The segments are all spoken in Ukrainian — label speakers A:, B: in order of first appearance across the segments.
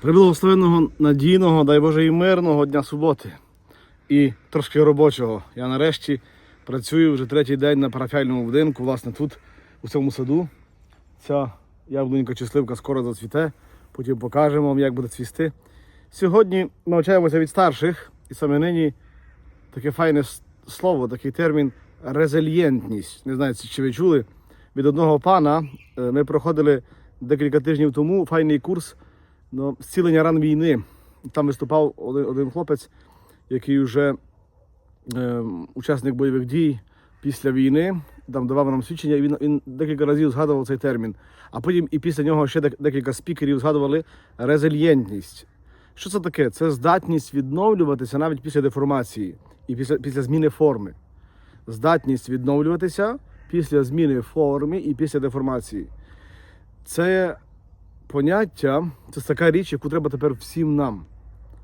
A: Приблагословенного, надійного, дай Боже, і мирного дня суботи. І трошки робочого. Я нарешті працюю вже третій день на парафіальному будинку, власне, тут, у цьому саду. Ця яблунька чи сливка скоро зацвіте, потім покажемо вам, як буде цвісти. Сьогодні навчаємося від старших, і саме нині таке файне слово, такий термін резильєнтність. Не знаю, чи ви чули. Від одного пана е, ми проходили декілька тижнів тому файний курс ну, зцілення ран війни. Там виступав один, один хлопець, який вже е, учасник бойових дій після війни, там давав нам свідчення, і він, він декілька разів згадував цей термін. А потім і після нього ще декілька спікерів згадували резильєнтність. Що це таке? Це здатність відновлюватися навіть після деформації і після, після зміни форми. Здатність відновлюватися після зміни форми і після деформації. Це поняття, це така річ, яку треба тепер всім нам.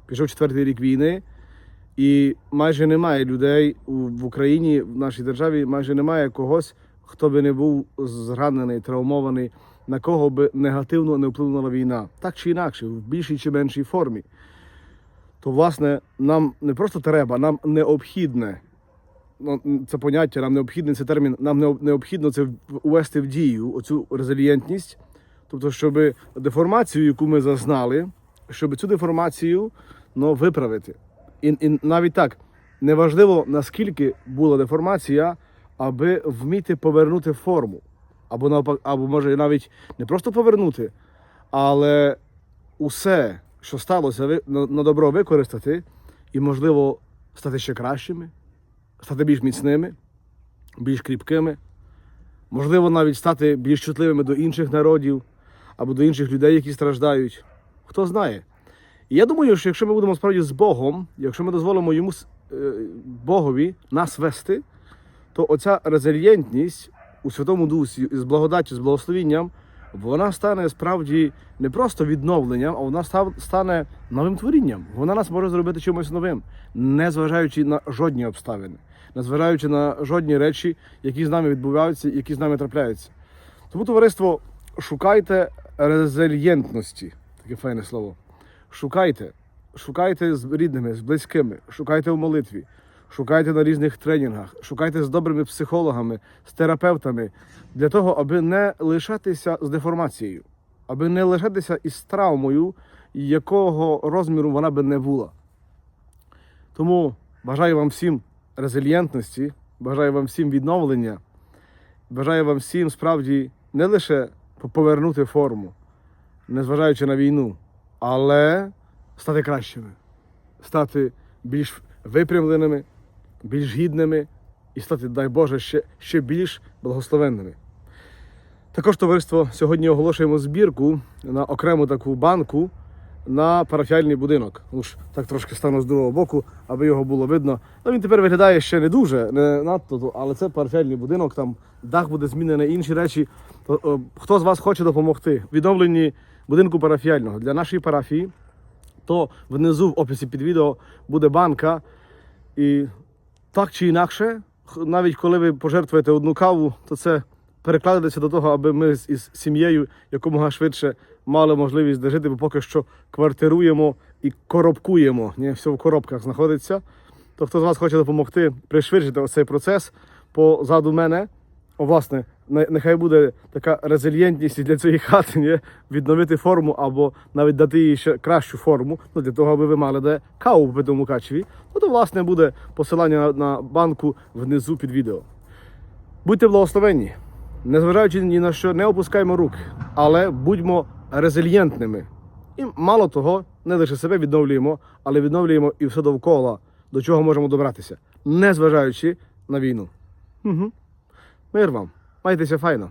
A: Пішов четвертий рік війни, і майже немає людей в Україні, в нашій державі, майже немає когось, хто би не був зранений, травмований, на кого би негативно не вплинула війна. Так чи інакше, в більшій чи меншій формі. То, власне, нам не просто треба, нам необхідне. Ну, це поняття, нам необхідний цей термін, нам необхідно це в- увести в дію, оцю резильєнтність. Тобто, щоб деформацію, яку ми зазнали, щоб цю деформацію ну, виправити. І, і навіть так, неважливо, наскільки була деформація, аби вміти повернути форму. Або, навпак- або може навіть не просто повернути, але усе, що сталося, на, на добро використати і, можливо, стати ще кращими, стати більш міцними, більш кріпкими, можливо, навіть стати більш чутливими до інших народів або до інших людей, які страждають. Хто знає. І я думаю, що якщо ми будемо справді з Богом, якщо ми дозволимо йому е, Богові нас вести, то оця резильєнтність у Святому Дусі з благодаттю, з благословінням, вона стане справді не просто відновленням, а вона стане новим творінням. Вона нас може зробити чимось новим, не зважаючи на жодні обставини, не зважаючи на жодні речі, які з нами відбуваються, які з нами трапляються. Тому, товариство, шукайте резильєнтності, таке файне слово. Шукайте, шукайте з рідними, з близькими, шукайте в молитві, шукайте на різних тренінгах, шукайте з добрими психологами, з терапевтами для того, аби не лишатися з деформацією, аби не лишатися із травмою, якого розміру вона би не була. Тому бажаю вам всім резильєнтності, бажаю вам всім відновлення, бажаю вам всім справді не лише повернути форму, незважаючи на війну, але стати кращими, стати більш випрямленими, більш гідними і стати, дай Боже, ще, ще більш благословенними. Також товариство сьогодні оголошуємо збірку на окрему таку банку на парафіальний будинок. Ну так трошки стану з другого боку, аби його було видно. Ну він тепер виглядає ще не дуже, не надто, але це парафіальний будинок, там дах буде змінений, інші речі. То, хто з вас хоче допомогти відновленні будинку парафіального для нашої парафії, то внизу в описі під відео буде банка. І так чи інакше, навіть коли ви пожертвуєте одну каву, то це перекладається до того, аби ми з- із сім'єю якомога швидше мали можливість де жити, бо поки що квартируємо і коробкуємо. Ні, все в коробках знаходиться. То хто з вас хоче допомогти пришвидшити цей процес позаду мене, о, власне, нехай буде така резильєнтність для цієї хати, ні? відновити форму або навіть дати їй ще кращу форму, ну, для того, аби ви мали де каву в Мукачеві. Ну, то, власне, буде посилання на, на банку внизу під відео. Будьте благословенні. Незважаючи ні на що, не опускаємо рук, але будьмо резильєнтними. І мало того, не лише себе відновлюємо, але відновлюємо і все довкола, до чого можемо добратися, незважаючи на війну. Угу. Мир вам. Майтеся файно.